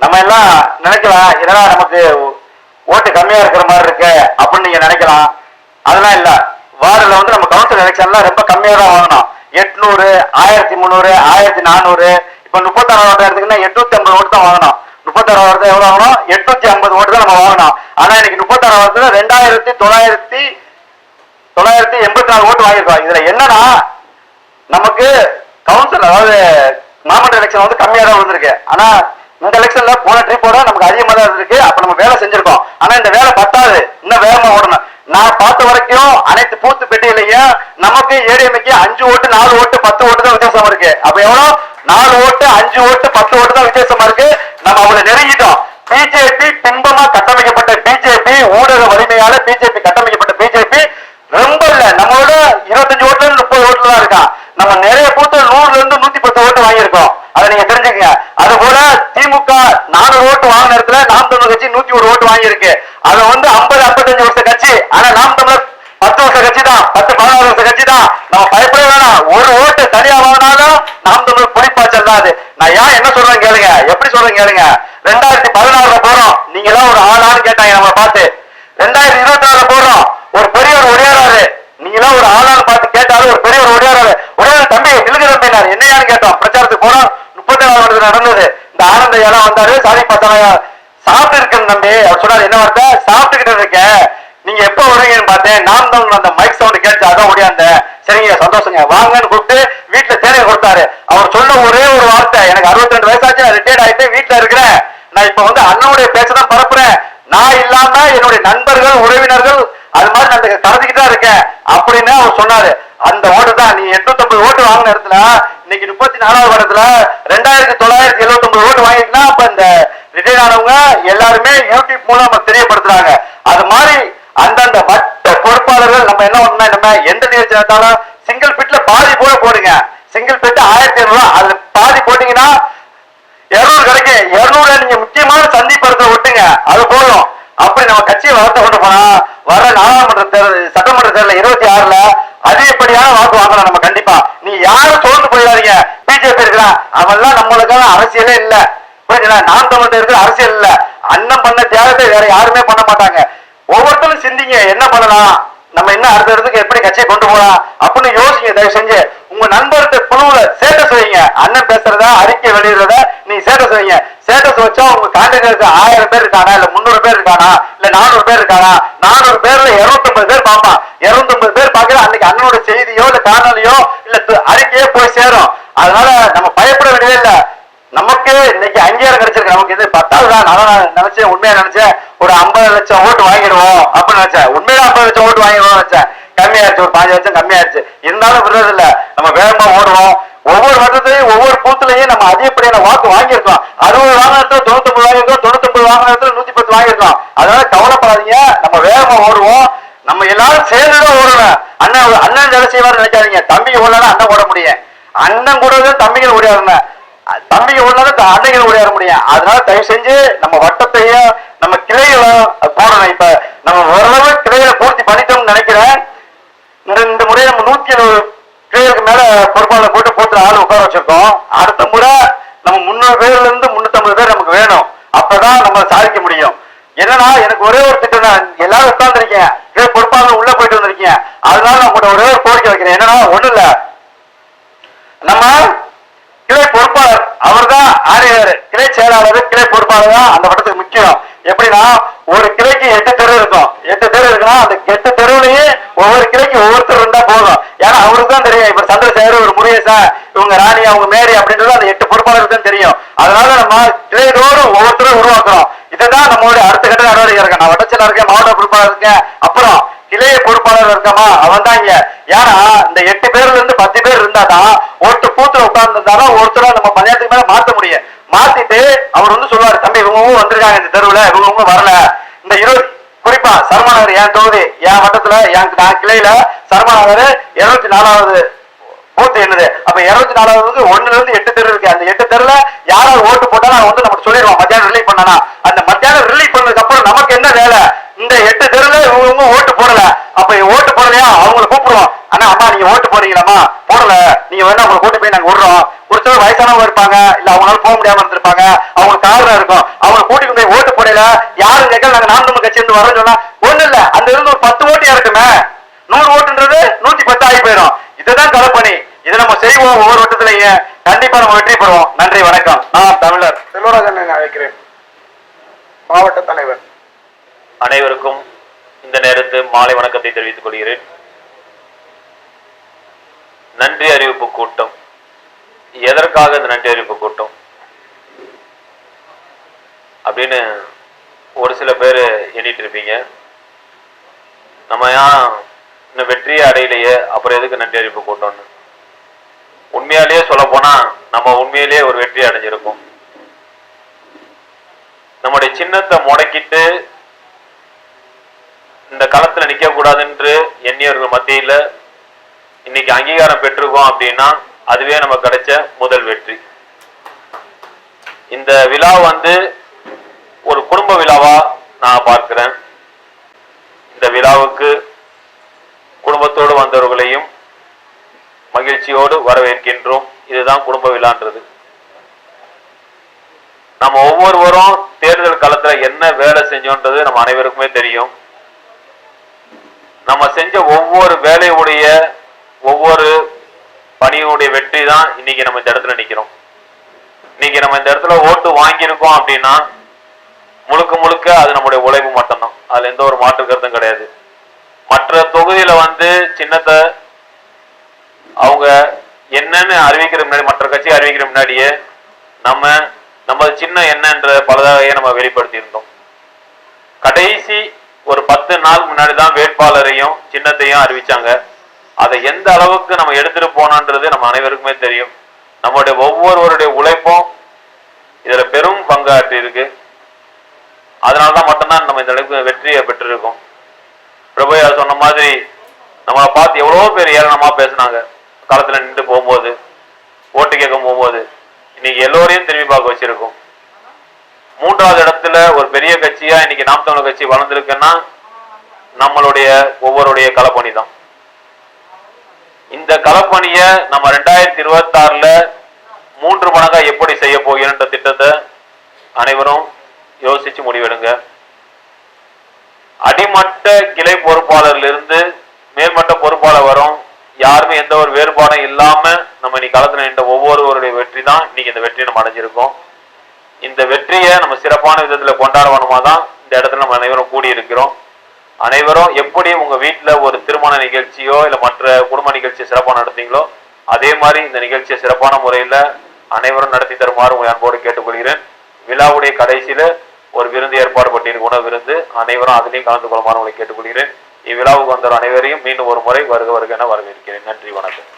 நம்ம எல்லாம் நினைக்கலாம் இதெல்லாம் நமக்கு ஓட்டு கம்மியா இருக்கிற மாதிரி இருக்கு அப்படின்னு நீங்க நினைக்கலாம். அதெல்லாம் இல்ல. வார்டுல வந்து நம்ம கவுன்சில் எலெக்ஷன்லாம் ரொம்ப கம்மியா தான் வாங்கணும் எட்நூறு ஆயிரத்தி முந்நூறு ஆயிரத்தி நானூறு. இப்ப முப்பத்தாறு ஓட்டு எட்நூத்தி ஐம்பது ஓட்டு தான் வாங்கணும் முப்பத்தாறு ஓட்டு எவ்வளவு வாங்கணும் எட்நூத்தி ஐம்பது ஓட்டு தான் நம்ம வாங்கணும் ஆனா இன்னைக்கு முப்பத்தாறு ஓட்டுல ரெண்டாயிரத்தி தொள்ளாயிரத்தி தொள்ளாயிரத்தி எண்பத்தி நாலு ஓட்டு வாங்கியிருக்கோம். இதுல என்னன்னா நமக்கு கவுன்சில் அதாவது மாவட்ட எலெக்ஷன் வந்து கம்மியா தான் வந்திருக்கு. ஆனா இந்த எலெக்ஷன்ல போன ட்ரிப்போட நமக்கு அதிகமா தான் இருக்கு அப்ப நம்ம வேலை செஞ்சிருக்கோம். ஆனா இந்த வேலை பத்தாது. இன்னும் வேகமா ஓடணும். நான் பார்த்த வரைக்கும் அனைத்து பூத்து பெட்டியிலையும் நமக்கு ஏடிஎம்க்கு அஞ்சு ஓட்டு நாலு ஓட்டு பத்து ஓட்டு தான் வித்தியாசமா இருக்கு. அப்ப எவ்வளவு நாலு ஓட்டு அஞ்சு ஓட்டு பத்து ஓட்டு தான் வித்தியாசமா இருக்கு. நம்ம அவங்களை நெருங்கிட்டோம். பிஜேபி பிம்பமா கட்டமைக்கப்பட்ட பிஜேபி ஊடக வலிமையால பிஜேபி கட்டமைக்கப்பட்ட பிஜேபி ரொம்ப இல்ல. நம்மளோட இருபத்தஞ்சு ஓட்டுல முப்பது ஓட்டுல தான் இருக்கான். நம்ம நிறைய பூத்து நூறுல இருந்து நூத்தி பத்து ஓட்டு அதை நீங்க தெரிஞ்சுக்கங்க. அது போல திமுக நானூறு ஓட்டு வாங்கின இடத்துல நாம் தமிழர் கட்சி நூத்தி ஒரு ஓட்டு வாங்கியிருக்கு. அது வந்து ஐம்பது ஐம்பத்தஞ்சு வருஷ கட்சி. ஆனா நாம் தமிழர் பத்து வருஷ கட்சி தான். பத்து பதினாறு வருஷ கட்சி தான். நம்ம பயப்பட வேணாம். ஒரு ஓட்டு தனியா வாங்கினாலும் நாம் தமிழர் பொடிப்பாச்சல் தான் நான் ஏன் என்ன சொல்றேன் கேளுங்க. எப்படி சொல்றேன் கேளுங்க. ரெண்டாயிரத்தி பதினாறுல போறோம். நீங்க எல்லாம் ஒரு ஆளான்னு கேட்டாங்க நம்ம பார்த்து. ரெண்டாயிரத்தி இருபத்தி ஆறுல போறோம் ஒரு பெரியவர் ஒடியாராரு நீங்களாம் ஒரு ஆளான்னு பார்த்து கேட்டாலும் ஒரு பெரியவர் ஒடியாராரு ஒடியாரு தம்பி நிலுங்க தம்பினாரு என்னையான்னு கேட்டோம் பிரச்சாரத்துக்கு போறோம் முப்பத்தி நாலு வருடத்துல நடந்தது இந்த ஆனந்த எல்லாம் வந்தாரு. சாதி பசங்க சாப்பிட்டு இருக்கேன் தம்பி. அவர் சொன்னாரு என்ன வார்த்தை? சாப்பிட்டுக்கிட்டு இருக்கேன் நீங்க எப்ப வருவீங்கன்னு பார்த்தேன். நான் தான் அந்த மைக் சவுண்ட் கேட்டு அதான் ஓடியாந்தேன். சரிங்க சந்தோஷங்க. வாங்கன்னு கூப்பிட்டு வீட்டுல தேனையை கொடுத்தாரு. அவர் சொன்ன ஒரே ஒரு வார்த்தை எனக்கு 62 ரெண்டு வயசாச்சு ரிட்டையர்ட் ஆயிட்டு வீட்டுல இருக்கிறேன். நான் இப்ப வந்து அண்ணனுடைய பேச்சதான் பரப்புறேன். நான் இல்லாம என்னுடைய நண்பர்கள் உறவினர்கள் அது மாதிரி நான் கடத்திக்கிட்டு தான் இருக்கேன். அப்படின்னு அவர் சொன்னாரு. அந்த ஓட்டு தான். நீ 850 ஓட்டு வாங்கின இடத்துல இன்னைக்கு முப்பத்தி நாலாவது வருடத்துல ரெண்டாயிரத்தி தொள்ளாயிரத்தி எழுபத்தி ஒன்பது ஓட்டு வாங்கிட்டுனா அப்ப இந்த ரிட்டையர் ஆனவங்க எல்லாருமே யூடியூப் மூலம் தெரியப்படுத்துறாங்க. அது மாதிரி அந்தந்த மற்ற பொறுப்பாளர்கள் நம்ம என்ன பண்ணா நம்ம எந்த நிகழ்ச்சி நடந்தாலும் சிங்கிள் பிட்ல பாதி போல போடுங்க. சிங்கிள் பிட் ஆயிரத்தி ஐநூறு அதுல பாதி போட்டீங்கன்னா இருநூறு கிடைக்கும் இருநூறு நீங்க முக்கியமான சந்திப்படுத்த விட்டுங்க அது போதும். அப்படி நம்ம கட்சியை வளர்த்த கொண்டு போனா வர நாடாளுமன்ற தேர்தல் சட்டமன்ற தேர்தல் இருபத்தி ஆறுல அதிகப்படியான வாக்கு வாங்கலாம் நம்ம கண்டிப்பா. நீ யாரும் சோர்ந்து போயிடாதீங்க. பிஜேபி இருக்கிறான் அவன்லாம் நம்மளுக்கான அரசியலே இல்ல. புரியுதுங்களா நாம் தமிழ் இருக்கிற அரசியல் இல்ல. அண்ணன் பண்ண தியாகத்தை வேற யாருமே பண்ண மாட்டாங்க. ஒவ்வொருத்தரும் சிந்திங்க என்ன பண்ணலாம்? நம்ம என்ன அடுத்த இடத்துக்கு எப்படி கட்சியை கொண்டு போலாம் அப்படின்னு யோசிங்க தயவு செஞ்சு. உங்க நண்பர்கிட்ட குழுவுல ஸ்டேட்டஸ் வைங்க அண்ணன் பேசுறதா அறிக்கை வெளியிடுறத நீ ஸ்டேட்டஸ் வைங்க ஸ்டேட்டஸ் வச்சா உங்க கான்டாக்ட் ஆயிரம் பேர் இருக்கானா? இல்ல முந்நூறு பேர் இருக்கானா? இல்ல நானூறு பேர் இருக்கானா? நானூறு பேர்ல இருநூத்தம்பது பேர் பார்ப்பான். இருநூத்தி அறிக்கையே போய் சேரும். அதனால நம்ம பயப்பட வேண்டியதே இல்ல. நமக்கு இன்னைக்கு அங்கீகாரம் கிடைச்சிருக்கு. நமக்கு இது பத்தாவது தான். நான் நினைச்சேன் உண்மையா நினைச்சேன். ஒரு ஐம்பது லட்சம் ஓட்டு வாங்கிடுவோம் அப்படின்னு நினைச்சேன். உண்மையில ஐம்பது லட்சம் ஓட்டு வாங்கிடுவோம் நினைச்சேன். கம்மியாயிருச்சு ஒரு பாஞ்சு லட்சம் கம்மியாயிருச்சு இருந்தாலும் விடுறது இல்ல. நம்ம வேகமா ஓடுவோம். ஒவ்வொரு வருடத்துலயும் ஒவ்வொரு பூத்துலயும் நம்ம அதிகப்படியான வாக்கு வாங்கியிருக்கோம். அறுபது வாகனத்துல தொண்ணூத்தி ஒன்பது வாங்கியிருக்கோம் தொண்ணூத்தொன்பது வாகனத்துல நூத்தி பத்து வாங்கியிருக்கோம். அதனால கவலைப்படாதீங்க. நம்ம வேகமா ஓடுவோம். நம்ம எல்லாரும் சேர்ந்துதான் ஓடணும். அண்ணன் அண்ணன் வேலை செய்வார் நினைக்காதீங்க. தம்பி ஓடலாம் அண்ணன் ஓட முடியும். அண்ணன் கூட தான் தம்பிகள் ஓடியாருங்க. தம்பிங்க ஓடலாம் அன்னைகள் ஓடியார முடியும். அதனால தயவு செஞ்சு நம்ம வட்டத்தையும் நம்ம கிளைகளும் போடணும். இப்ப நம்ம ஓரளவு கிளைகளை பூர்த்தி பண்ணிட்டோம்னு நினைக்கிறேன். இந்த இந்த முறை நம்ம நூத்தி எழுபது கிளைகளுக்கு மேல பொறுப்பாளர் போட்டு போட்டு ஆள் உட்கார வச்சிருக்கோம். அடுத்த முறை நம்ம முன்னூறு பேர்ல இருந்து முன்னூத்தம்பது பேர் நமக்கு வேணும். அப்பதான் நம்ம சாதிக்க முடியும். என்னன்னா எனக்கு ஒரே ஒரு திட்டம் தான் எல்லாரும் உட்கார்ந்துருக்கேன் ஒரே பொறுப்பாளர் உள்ள போயிட்டு வந்திருக்கீங்க? அதனால நான் ஒரே ஒரு கோரிக்கை வைக்கிறேன். என்னன்னா ஒண்ணு இல்ல. நம்ம கிளை பொறுப்பாளர் அவர்தான் ஆணையர் கிளை செயலாளர் கிளை பொறுப்பாளர் தான் அந்த வட்டத்துக்கு முக்கியம். எப்படின்னா ஒரு எட்டு தெரு இருக்கும் எட்டு தெரு அந்த எட்டு தெருவுலயே ஒவ்வொரு கிளைக்கு ஒவ்வொருத்தர் இருந்தா போதும். ஏன்னா அவருக்கு தான் தெரியும். இப்ப சந்திரசேகர் ஒரு முருகேசா இவங்க ராணி அவங்க மேரி அப்படின்றது அந்த எட்டு பொறுப்பாளருக்கு தான் தெரியும். அதனால நம்ம கிளைகளோடு ஒவ்வொருத்தரும் உருவாக்குறோம் இதுதான் நம்மளுடைய அடுத்த கட்ட நடவடிக்கை இருக்கு நான் வடச்சல இருக்கேன் மாவட்ட பொறுப்பாளர் இருக்கேன். அப்புறம் கிளைய பொறுப்பாளர் இருக்கமா? அவன் தான் இங்க. ஏன்னா இந்த எட்டு பேர்ல இருந்து பத்து பேர் இருந்தாதான் ஒருத்தர் பூத்துல உட்கார்ந்துருந்தாலும் ஒருத்தரை நம்ம பஞ்சாயத்துக்கு மேல மாத்த முடியும். மாத்திட்டு அவர் வந்து சொல்லுவாரு தம்பி இவங்க வந்திருக்காங்க இந்த தெருவுல இவங்க வரல. இந்த இருபது குறிப்பா சர்மநகர் என் தொகுதி என் வட்டத்துல என் நான் கிளையில சர்மநகர் இருபத்தி நாலாவது பூத்து என்னது அப்ப இருபத்தி நாலாவது ஒண்ணுல இருந்து எட்டு தெரு இருக்கு. அந்த எட்டு தெருல யாராவது ஓட்டு போட்டாலும் வந்து நமக்கு சொல்லிடுவோம். மத்தியானம் ரிலீவ் பண்ணனா. அந்த மத்தியானம் ரிலீவ் பண்ணதுக்கு அப்புறம் நமக்கு என்ன வேலை? எட்டு தெருல இவங்க ஓட்டு போடல. அப்ப ஓட்டு போடலையா? அவங்களை கூப்பிடுவோம். அண்ணா அம்மா நீங்க ஓட்டு போடுறீங்களாம்மா? போடல. நீங்க வேணா அவங்களை கூட்டு போய் நாங்க விடுறோம். ஒரு சிலர் வயசானவங்க இருப்பாங்க. இல்ல அவங்களால போக முடியாம இருந்திருப்பாங்க. அவங்களுக்கு காரணம் இருக்கும். அவங்க கூட்டிட்டு போய் ஓட்டு போடல. யாரும் கேட்கல நாங்க நாம் நம்ம கட்சி இருந்து வரோம்னு சொன்னா ஒண்ணு இல்ல. அந்த இருந்து ஒரு பத்து ஓட்டு இறக்குமே. நூறு ஓட்டுன்றது நூத்தி பத்து ஆகி போயிடும். இதுதான் களப்பணி. இதை நம்ம செய்வோம் ஒவ்வொரு வட்டத்திலையும் கண்டிப்பா நம்ம வெற்றி பெறுவோம். நன்றி வணக்கம். நான் தமிழர். செல்வராஜன் அழைக்கிறேன். மாவட்ட தலைவர். அனைவருக்கும் இந்த நேரத்து மாலை வணக்கத்தை தெரிவித்துக் கொள்கிறேன். நன்றி அறிவிப்பு கூட்டம். எதற்காக இந்த நன்றி அறிவிப்பு கூட்டம்? அப்படின்னு ஒரு சில பேர் எண்ணிட்டு இருப்பீங்க. நம்ம ஏன் இன்னும் வெற்றியை அடையலையே? அப்புறம் எதுக்கு நன்றி அறிவிப்பு கூட்டம்னு? உண்மையாலேயே சொல்ல போனா நம்ம உண்மையிலேயே ஒரு வெற்றி அடைஞ்சிருக்கோம். நம்முடைய சின்னத்தை முடக்கிட்டு இந்த களத்துல நிக்க கூடாதுன்று எண்ணியவர்கள் மத்தியில இன்னைக்கு அங்கீகாரம் பெற்றிருக்கோம் அப்படின்னா அதுவே நம்ம கிடைச்ச முதல் வெற்றி. இந்த விழா வந்து ஒரு குடும்ப விழாவா நான் பார்க்கிறேன். இந்த விழாவுக்கு குடும்பத்தோடு வந்தவர்களையும் மகிழ்ச்சியோடு வரவேற்கின்றோம். இதுதான் குடும்ப விழான்றது. நம்ம ஒவ்வொருவரும் தேர்தல் காலத்துல என்ன வேலை செஞ்சோன்றது நம்ம அனைவருக்குமே தெரியும். நம்ம செஞ்ச ஒவ்வொரு வேலையுடைய ஒவ்வொரு பணியுடைய வெற்றி தான் இன்னைக்கு நம்ம இந்த இடத்துல நிக்கிறோம். இன்னைக்கு நம்ம இந்த இடத்துல ஓட்டு வாங்கியிருக்கோம் அப்படின்னா முழுக்க முழுக்க அது நம்முடைய உழைப்பு மட்டும்தான். அதுல எந்த ஒரு மாற்று கருத்தும் கிடையாது. மற்ற தொகுதியில வந்து சின்னத்தை அவங்க என்னன்னு அறிவிக்கிற முன்னாடி மற்ற கட்சி அறிவிக்கிற முன்னாடியே நம்ம நம்ம சின்ன என்னன்ற பலதாகையை நம்ம வெளிப்படுத்தி இருந்தோம் கடைசி ஒரு பத்து நாள் முன்னாடி தான் வேட்பாளரையும் சின்னத்தையும் அறிவிச்சாங்க. அதை எந்த அளவுக்கு நம்ம எடுத்துட்டு போனோன்றது நம்ம அனைவருக்குமே தெரியும். நம்மளுடைய ஒவ்வொருவருடைய உழைப்பும் இதுல பெரும் பங்காற்றி இருக்கு. அதனாலதான் மட்டும்தான் நம்ம இந்த அளவுக்கு வெற்றியை பெற்றிருக்கோம். பிரபுயா சொன்ன மாதிரி நம்மளை பார்த்து எவ்வளவோ பேர் ஏளனமா பேசினாங்க. களத்துல நின்று போகும்போது ஓட்டு கேட்க போகும்போது இன்னைக்கு எல்லோரையும் திரும்பி பார்க்க வச்சிருக்கோம். மூன்றாவது இடத்துல ஒரு பெரிய கட்சியா இன்னைக்கு நாம் தமிழர் கட்சி வளர்ந்துருக்குன்னா நம்மளுடைய ஒவ்வொருடைய களப்பணி தான். இந்த களப்பணிய நம்ம ரெண்டாயிரத்தி இருபத்தி ஆறுல மூன்று மடங்கா எப்படி செய்ய போகிறன்ற திட்டத்தை அனைவரும் யோசிச்சு முடிவெடுங்க. அடிமட்ட கிளை பொறுப்பாளர்ல இருந்து மேல்மட்ட பொறுப்பாளர் வரும் யாருமே எந்த ஒரு வேறுபாடும் இல்லாம நம்ம இன்னைக்கு களத்துல நின்ற ஒவ்வொருவருடைய வெற்றி தான் இன்னைக்கு இந்த வெற்றி நம்ம அடைஞ்சிருக்கோம். இந்த வெற்றியை நம்ம சிறப்பான விதத்துல கொண்டாடணுமா தான் இந்த இடத்துல நம்ம அனைவரும் கூடி இருக்கிறோம் அனைவரும் எப்படி உங்க வீட்டுல ஒரு திருமண நிகழ்ச்சியோ இல்ல மற்ற குடும்ப நிகழ்ச்சியை சிறப்பா நடத்தீங்களோ அதே மாதிரி இந்த நிகழ்ச்சியை சிறப்பான முறையில அனைவரும் நடத்தி தருமாறு உங்களை அன்போடு கேட்டுக்கொள்கிறேன். விழாவுடைய கடைசியில ஒரு விருந்து ஏற்பாடு பட்டியல் உணவு விருந்து அனைவரும் அதிலையும் கலந்து கொள்ளுமாறு உங்களை கேட்டுக்கொள்கிறேன். இவ்விழாவுக்கு வந்த அனைவரையும் மீண்டும் ஒரு முறை வருக வருக என வரவேற்கிறேன். நன்றி வணக்கம்.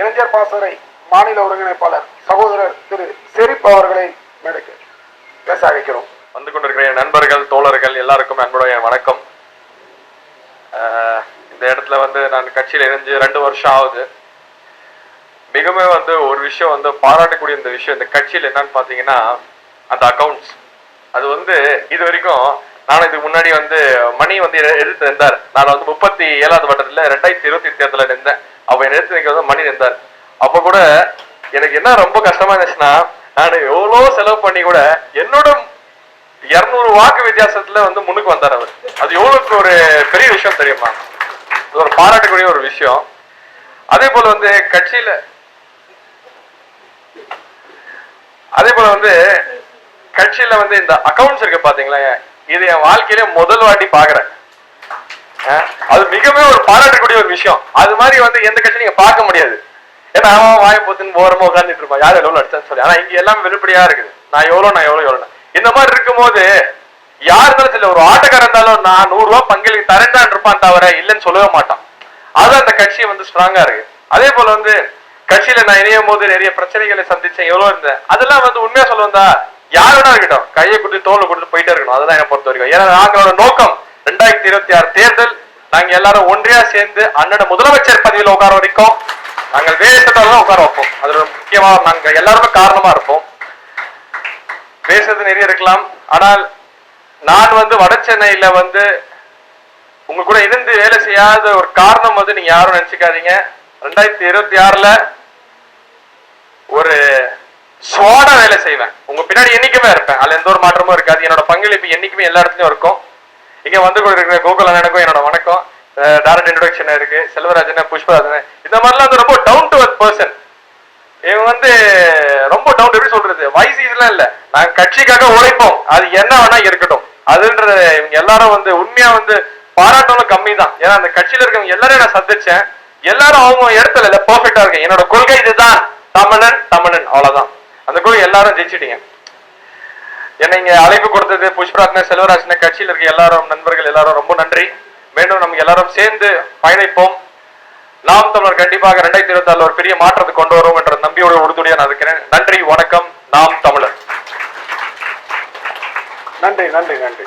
இளைஞர் பாசறை மாநில ஒருங்கிணைப்பாளர் சகோதரர் திரு செரிப் அவர்களை மேடைக்கு பேச அழைக்கிறோம் வந்து கொண்டிருக்கிற என் நண்பர்கள் தோழர்கள் எல்லாருக்கும் அன்புடைய வணக்கம். ஆஹ் இந்த இடத்துல வந்து நான் கட்சியில் இணைஞ்சு ரெண்டு வருஷம் ஆகுது. மிகவும் வந்து ஒரு விஷயம் வந்து பாராட்டக்கூடிய இந்த விஷயம் இந்த கட்சியில் என்னன்னு பார்த்தீங்கன்னா அந்த அக்கௌண்ட்ஸ் அது வந்து இது வரைக்கும் நான் இதுக்கு முன்னாடி வந்து மணி வந்து எடுத்து எதிர்த்து நின்றார். நான் வந்து முப்பத்தி ஏழாவது வட்டத்தில் ரெண்டாயிரத்தி இருபத்தி தேர்தலில் நின்றேன். அப்போ என்னை எதிர்த்து மணி நின்றார். அப்போ கூட எனக்கு என்ன ரொம்ப கஷ்டமா இருந்துச்சுன்னா நான் எவ்வளோ செலவு பண்ணி கூட என்னோட இருநூறு வாக்கு வித்தியாசத்துல வந்து முன்னுக்கு வந்தார் அவர். அது எவ்வளோக்கு ஒரு பெரிய விஷயம் தெரியுமா? இது ஒரு பாராட்டக்கூடிய ஒரு விஷயம். அதே போல வந்து கட்சியில அதே போல வந்து கட்சியில வந்து இந்த அக்கௌண்ட்ஸ் இருக்கு பாத்தீங்களா? இது என் வாழ்க்கையில முதல் வாட்டி பாக்குறேன். அது மிகவும் ஒரு பாராட்டக்கூடிய ஒரு விஷயம். அது மாதிரி வந்து எந்த கட்சியும் நீங்க பார்க்க முடியாது. ஏன்னா அவன் வாய் போத்துன்னு ஓரமா உட்காந்துட்டு இருப்பான். யார் எவ்வளவு அடிச்சான்னு சொல்லி. ஆனா இங்க எல்லாம் வெளிப்படையா இருக்குது. நான் எவ்வளவு நான் எவ்வளவு எவ்வளவு இந்த மாதிரி இருக்கும்போது யார் இருந்தாலும் சரி ஒரு ஆட்டக்காரன் இருந்தாலும் நான் நூறு ரூபாய் பங்களிக்கு தரேன்டான் இருப்பான் தவிர இல்லைன்னு சொல்லவே மாட்டான். அது அந்த கட்சி வந்து ஸ்ட்ராங்கா இருக்கு. அதே போல வந்து கட்சியில நான் இணையும் போது நிறைய பிரச்சனைகளை சந்திச்சேன். எவ்வளவு இருந்தேன். அதெல்லாம் வந்து உண்மையா சொல்ல வந்தா யார் வேணா இருக்கட்டும். கையை கொடுத்து தோலை கொடுத்து போயிட்டே இருக்கணும். அதுதான் என்ன பொறுத்த வரைக்கும். ஏன்னா நாங்களோட நோக்கம் ரெண்டாயிரத்தி இருபத்தி ஆறு தேர்தல் நாங்க எல்லாரும் ஒன்றியா சேர்ந்து அண்ணன் முதலமைச்சர் பதவியில் உட்கார வரைக்கும் நாங்கள் வேஷத்தால உட்கார வைப்போம். அதுல முக்கியமா நாங்க எல்லாருமே காரணமா இருப்போம். பேசுறது நிறைய இருக்கலாம். ஆனால் நான் வந்து வட சென்னையில வந்து உங்க கூட இருந்து வேலை செய்யாத ஒரு காரணம் வந்து நீங்க யாரும் நினைச்சுக்காதீங்க. ரெண்டாயிரத்தி இருபத்தி ஆறுல ஒரு சோட வேலை செய்வேன். உங்க பின்னாடி என்னைக்குமே இருப்பேன். அதுல எந்த ஒரு மாற்றமும் இருக்காது. என்னோட பங்களிப்பு என்னைக்குமே எல்லா இடத்துலயும் இருக்கும். இங்க வந்து கொண்டிருக்கிற கோகுல் அண்ணனுக்கும் என்னோட வணக்கம். டேரக்ட் இன்ட்ரோடக்ஷன் இருக்கு செல்வராஜன் புஷ்பராஜன். இந்த மாதிரிலாம் வந்து ரொம்ப டவுன் டு அர்த் பர்சன் இவங்க வந்து ரொம்ப டவுன் எப்படி சொல்றது வயசுலாம் இல்ல. நாங்க கட்சிக்காக உழைப்போம். அது என்ன வேணா இருக்கட்டும். அதுன்றது இவங்க எல்லாரும் வந்து உண்மையா வந்து பாராட்டணும் கம்மி தான் ஏன்னா அந்த கட்சியில இருக்கவங்க எல்லாரையும் நான் சந்திச்சேன். எல்லாரும் அவங்க இடத்துல இல்ல பர்ஃபெக்டா இருக்கு என்னோட கொள்கை இதுதான். தமிழன் தமிழன் அவ்வளவுதான். அந்த கொள்கை எல்லாரும் ஜெயிச்சிட்டீங்க. என்னை இங்க அழைப்பு கொடுத்தது புஷ்பராஜன செல்வராஜன கட்சியில் இருக்க எல்லாரும் நண்பர்கள் எல்லாரும் ரொம்ப நன்றி. மீண்டும் நம்ம எல்லாரும் சேர்ந்து பயணிப்போம். நாம் தமிழர் கண்டிப்பாக ரெண்டாயிரத்தி இருபத்தி ஆறுல ஒரு பெரிய மாற்றத்தை கொண்டு வரும் என்ற நம்பியோட உறுதுணையா நான் இருக்கிறேன். நன்றி வணக்கம். நாம் தமிழர். நன்றி நன்றி நன்றி.